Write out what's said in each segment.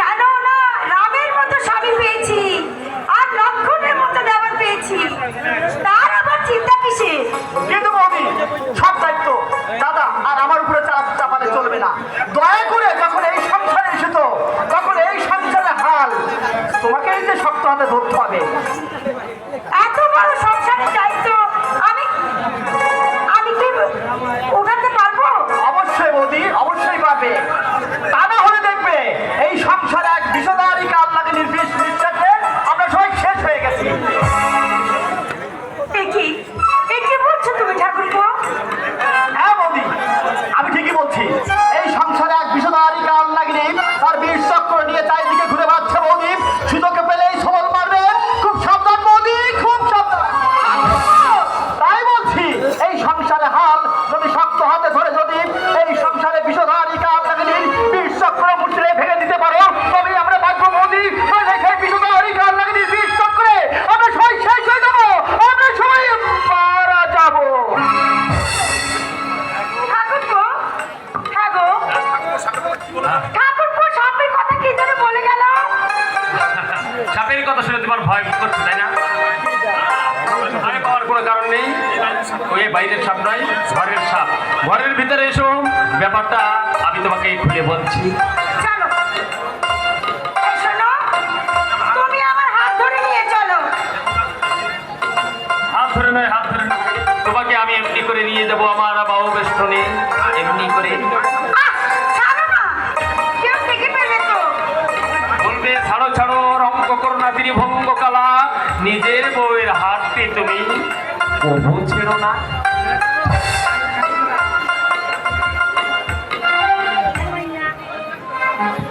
কেন না রামের মতো স্বামী পেয়েছি, আর লক্ষণের মতো দেওয়ার পেয়েছি। তার আবার চিন্তা কিসে কিন্তু বৌদি সব দায়িত্ব দাদা, আর আমার উপরে চাপ চাপালে চলবে না। দয়া করে যখন এই সংসারে এসেছ, তখন এই সংসারে হাল তোমাকে এই যে শক্ত হাতে ধরতে হবে। সাপের কথা শুনে তোমার ভয় করছে তাই না? ভয় পাওয়ার কোনো কারণ নেই। ওই বাইরের সাপ নয় ঘরের সাপ। ঘরের ভিতরে এসো ব্যাপারটা আমি তোমাকে খুলে বলছি। তোমাকে আমি এমনি করে নিয়ে যাব আমার বাবু বেষ্টনে। এমনি করে। নিজের বউয়ের হাতটি তুমি কবু ছেড়ো না।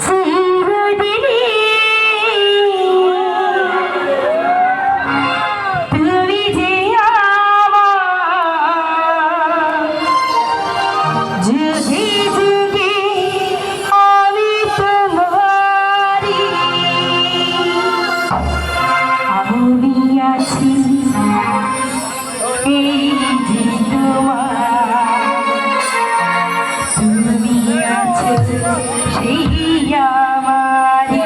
চিরদিনই তুমি আছো সেই আমারি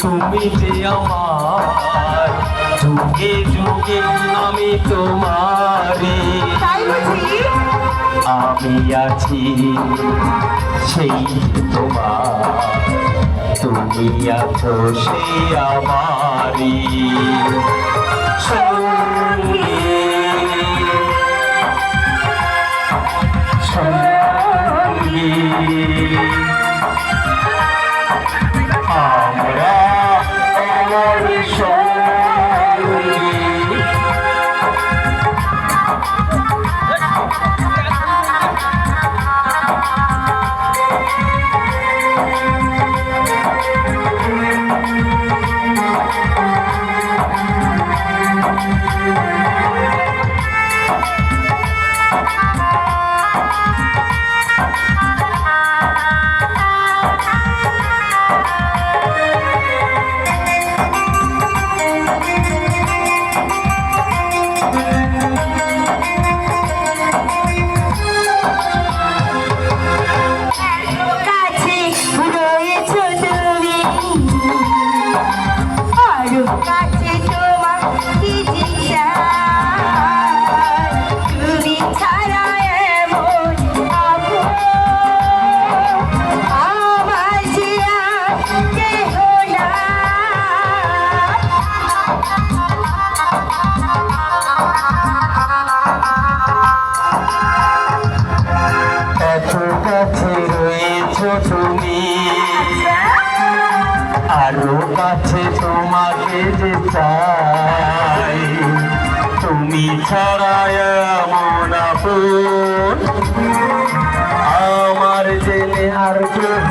তুমি যে আমার যুগে যুগে আমি তোমারে। আমি আছি সেই তোমার। তুমি আছো সেই আমারি সঙ্গী তোমাকে যে চাই। তুমি ছাড়া এমন আপন। আমার জেনে আর কেহ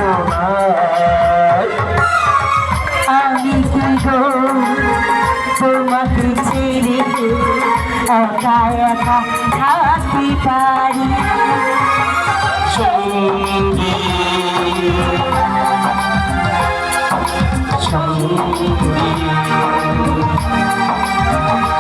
আমি কি গো? তোমাকে ছেড়ে একা একা থাকতে পারি। সঙ্গী সঙ্গী আমরা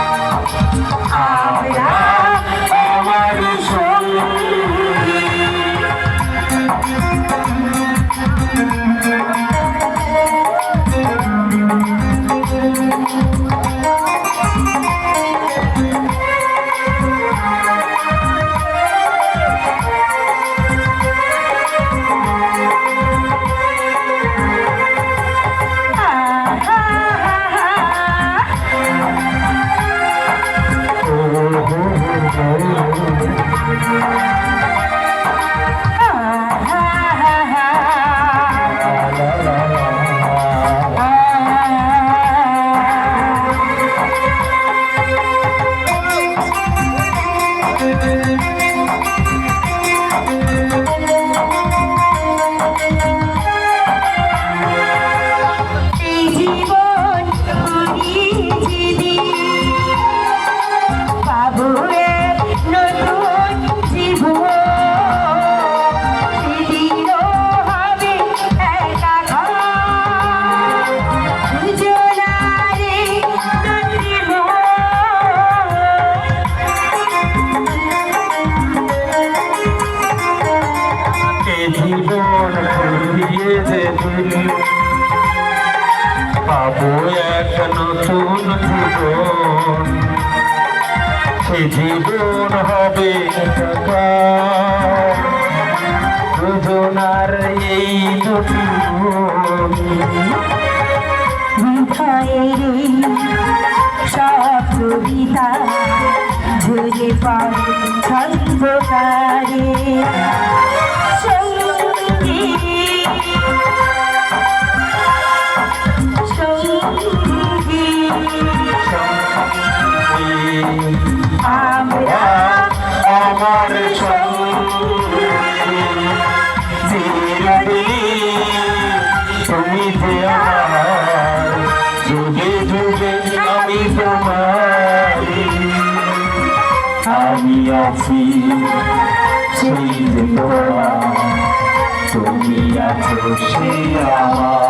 সে জীবন হবে। দুজনার এই দুটি সব কবিতা ঝরে পড়ে ছন্দকারে। সঙ্গী সঙ্গী আমরা আমার তুমি যে আমার, যুগে যুগে আমি তোমারি আমি আছি সেই যে তুমি আছো সেই আমার।